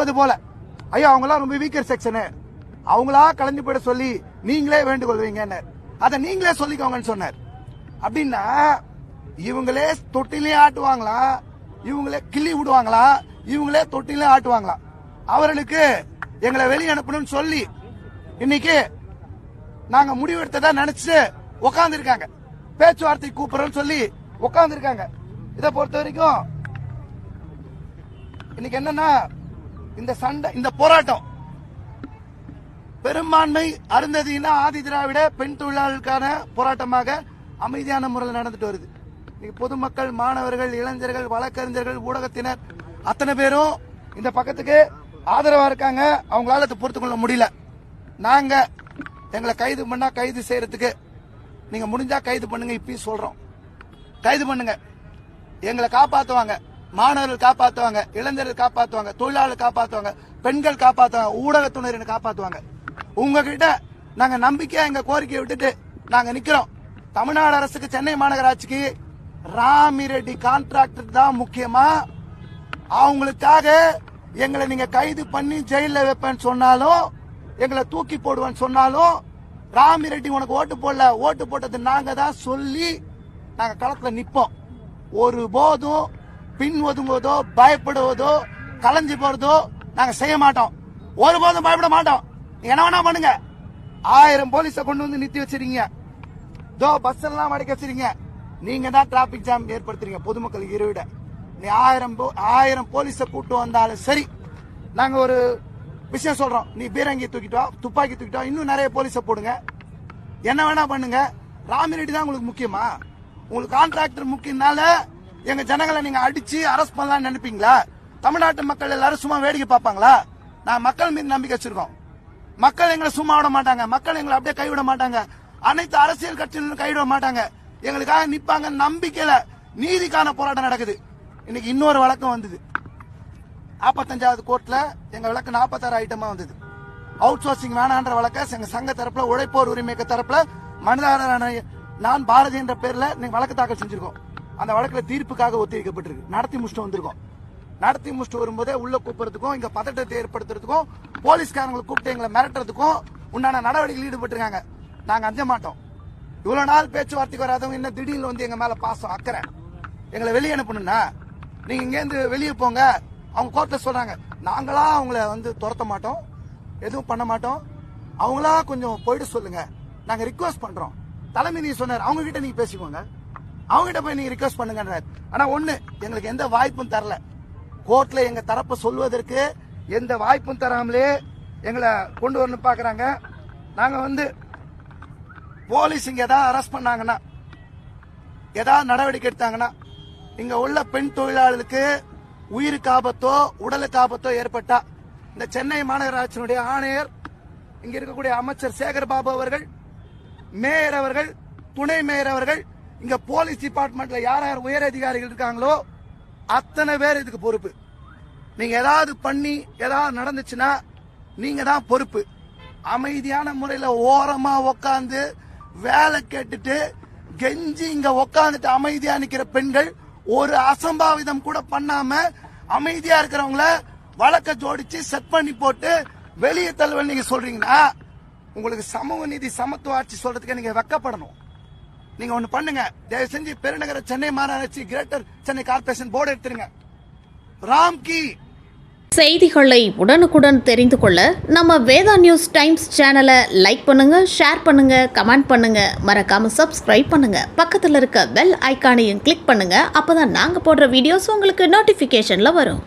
இருப்பது போல. ஐயா அவங்களாம் ரொம்ப வீக்கர் செக்ஷனு அவங்களா கலந்து போயிட சொல்லி நீங்களே வேண்டுகொள்வீங்கன்னு அதை நீங்களே சொல்லிக்கோங்கன்னு சொன்னார். அப்படின்னா இவங்களே தொட்டிலே ஆட்டுவாங்களா? இவங்களே கிள்ளி விடுவாங்களா? இவங்களே தொட்டிலே ஆட்டுவாங்களா? அவர்களுக்கு எங்களை வெளியே அனுப்பணும்னு சொல்லி இன்னைக்கு நாங்க முடிவெடுத்ததா நினைச்சு உட்கார்ந்து இருக்காங்க பேச்சுவார்த்தை கூப்பிடுறோம்னு சொல்லி உட்கார்ந்து இருக்காங்க இதை பொறுத்த வரைக்கும் இன்னைக்கு என்னன்னா இந்த சண்டை இந்த போராட்டம். பெரும்பான்மை அருந்ததினா ஆதி திராவிட பெண் தொழிலாளர்களுக்கான போராட்டமாக அமைதியான முறையில் நடந்துட்டு வருது. இன்னைக்கு பொதுமக்கள் மாணவர்கள் இளைஞர்கள் வழக்கறிஞர்கள் ஊடகத்தினர் அத்தனை பேரும் இந்த பக்கத்துக்கு ஆதரவா இருக்காங்க. அவங்களால அதை பொறுத்து கொள்ள முடியல. நாங்க எங்களை கைது பண்ணா கைது செய்யறதுக்கு நீங்க முடிஞ்சா கைது பண்ணுங்க இப்பயும் சொல்றோம். கைது பண்ணுங்க. எங்களை காப்பாத்துவாங்க. மாணவர்கள் காப்பாத்துவாங்க இளைஞர்கள் காப்பாத்துவாங்க தொழிலாளர் காப்பாத்துவாங்க பெண்கள் காப்பாத்துவாங்க ஊடகத்துணர்னு காப்பாத்துவாங்க. உங்ககிட்ட நாங்க நம்பிக்கையா எங்க கோரிக்கையை விட்டுட்டு நாங்க நிக்கிறோம். தமிழ்நாடு அரசுக்கு சென்னை மாநகராட்சிக்கு ராமிரெட்டி கான்ட்ராக்டர் தான் முக்கியமா? அவங்களுக்காக எங்களை நீங்க கைது பண்ணி ஜெயில வைப்பேன்னு சொன்னாலும் எங்களை தூக்கி போடுவேன்னு சொன்னாலும் ராமிரெட்டி உனக்கு ஓட்டு போடல ஓட்டு போட்டது நாங்க தான் சொல்லி நாங்க களத்துல நிப்போம். ஒரு போதும் பின் ஒதுங்குவதோ பயப்படுவதோ கலைஞ்சு போறதோ நாங்க செய்ய மாட்டோம். ஒருபோதும் பயப்பட மாட்டோம். என்ன வேணா பண்ணுங்க. ஆயிரம் போலீஸ கொண்டு வந்து நிறுத்தி வச்சிருக்கீங்க. தோ பஸ் எல்லாம் அடைக்க வச்சிருக்கீங்க. நீங்க தான் டிராபிக் ஜாம் ஏற்படுத்துறீங்க பொதுமக்கள் இருவிட. நீ ஆயிரம் போ- ஆயிரம் போலீஸ கூட்டு வந்தாலும் சரி நாங்க ஒரு விஷயம் சொல்றோம். நீ பீரங்கி தூக்கிட்டோம் துப்பாக்கி தூக்கிட்டோம் இன்னும் நிறைய போலீஸ போடுங்க. என்ன வேணா பண்ணுங்க. ராமிரெட்டி தான் உங்களுக்கு முக்கியமா? உங்களுக்கு கான்ட்ராக்டர் முக்கியனால எங்க ஜனங்களை நீங்க அடிச்சு அரெஸ்ட் பண்ணலாம்னு நினைப்பீங்களா? தமிழ்நாட்டு மக்கள் எல்லாரும் சும்மா வேடிக்கை பார்ப்பாங்களா? நான் மக்கள் மீது நம்பிக்கை வச்சிருக்கோம். மக்கள் எங்களை சும்மா விட மாட்டாங்க. மக்கள் எங்களை அப்படியே கைவிட மாட்டாங்க. அனைத்து அரசியல் கட்சியினரும் கைவிட மாட்டாங்க. எங்களுக்காக நிப்பாங்க நம்பிக்கையில நீதிக்கான போராட்டம் நடக்குது. இன்னைக்கு இன்னொரு வழக்கம் வந்தது. நாற்பத்தஞ்சாவது கோர்ட்ல எங்க வழக்கு நாற்பத்தாறு ஐட்டமா வந்தது. அவுட் சோர்சிங் வேணான்ற வழக்க எங்க சங்க தரப்புல உழைப்போர் உரிமைக்கு தரப்புல மனிதாரான நான் பாரதி என்ற பேர்ல நீங்க வழக்கு தாக்கல் செஞ்சிருக்கோம். அந்த வழக்கில் தீர்ப்புக்காக ஒத்திவைக்கப்பட்டிருக்கு. நடத்தி முடிச்சுட்டு வந்திருக்கோம். நடத்தி முடிச்சுட்டு வரும்போதே உள்ள கூப்பிடுறதுக்கும் இங்க பதட்டத்தை ஏற்படுத்துறதுக்கும் போலீஸ்காரங்களை கூப்பிட்டு எங்களை மிரட்டுறதுக்கும் உண்டான நடவடிக்கையில் ஈடுபட்டிருக்காங்க. நாங்க அஞ்ச மாட்டோம். இவ்வளவு நாள் பேச்சுவார்த்தைக்கு வராதவங்க என்ன திடீர்னு வந்து எங்க மேல பாசம் அக்கறை. எங்களை வெளியே அனுப்பணும்னா நீங்க இங்கேருந்து வெளியே போங்க. அவங்க கோர்ட்ல சொல்றாங்க. நாங்களா அவங்கள வந்து துரத்த மாட்டோம். எதுவும் பண்ண மாட்டோம். அவங்களா கொஞ்சம் போயிட்டு சொல்லுங்க. நாங்க ரிக்வஸ்ட் பண்றோம். தலைமை நீ சொன்னார். அவங்க கிட்ட நீங்க பேசிக்கோங்க. அவங்ககிட்ட போய் நீங்க ரிக்வஸ்ட் பண்ணுங்கன்றார். ஆனா ஒண்ணு எங்களுக்கு எந்த வாய்ப்பும் தரல. கோர்ட்ல எங்க தரப்ப சொல்வதற்கு எந்த வாய்ப்பும் தராமலே எங்களை கொண்டு வரணும் பாக்குறாங்க. நாங்க வந்து போலீஸ் இங்க ஏதாவது அரெஸ்ட் பண்ணாங்கன்னா ஏதாவது நடவடிக்கை எடுத்தாங்கன்னா இங்க உள்ள பெண் தொழிலாளர்களுக்கு உயிருக்கு ஆபத்தோ உடலுக்கு ஆபத்தோ ஏற்பட்டா இந்த சென்னை மாநகராட்சியினுடைய ஆணையர் இங்க இருக்கக்கூடிய அமைச்சர் சேகர் பாபு அவர்கள் மேயர் அவர்கள் துணை மேயர் அவர்கள் இங்க போலீஸ் டிபார்ட்மெண்ட்ல யார் யார் உயர் அதிகாரிகள் இருக்காங்களோ அத்தனை பேர் இதுக்கு பொறுப்பு. நீங்க ஏதாவது பண்ணி ஏதாவது நடந்துச்சுன்னா நீங்க தான் பொறுப்பு. அமைதியான முறையில ஓரமா உக்காந்து வேலை கேட்டுட்டு கெஞ்சி இங்க உக்காந்துட்டு அமைதியா நிக்கிற பெண்கள் ஒரு அசம்பாவிதம் கூட பண்ணாம அமைதியா இருக்கிறவங்கள வழக்க ஜோடிச்சு செட் பண்ணி போட்டு வெளியே தள்ளுவல் நீங்க சொல்றீங்கன்னா உங்களுக்கு சமூக நீதி சமத்துவ ஆட்சி சொல்றதுக்கு நீங்க வெக்கப்படணும். நீங்க ஒண்ணு பண்ணுங்க. தயவு செஞ்சு பெருநகர சென்னை மாநகராட்சி கிரேட்டர் சென்னை கார்பரேஷன் போர்டு எடுத்துருங்க. ராம்கி. செய்திகளை உடனுக்குடன் தெரிந்து கொள்ள நம்ம வேதா நியூஸ் டைம்ஸ் சேனலை லைக் பண்ணுங்க ஷேர் பண்ணுங்க கமெண்ட் பண்ணுங்க. மறக்காம சப்ஸ்கிரைப் பண்ணுங்க. பக்கத்தில் இருக்க பெல் ஐக்கானையும் கிளிக் பண்ணுங்க. அப்பதான் நாங்க போடுற வீடியோஸ் உங்களுக்கு நோட்டிஃபிகேஷனில் வரும்.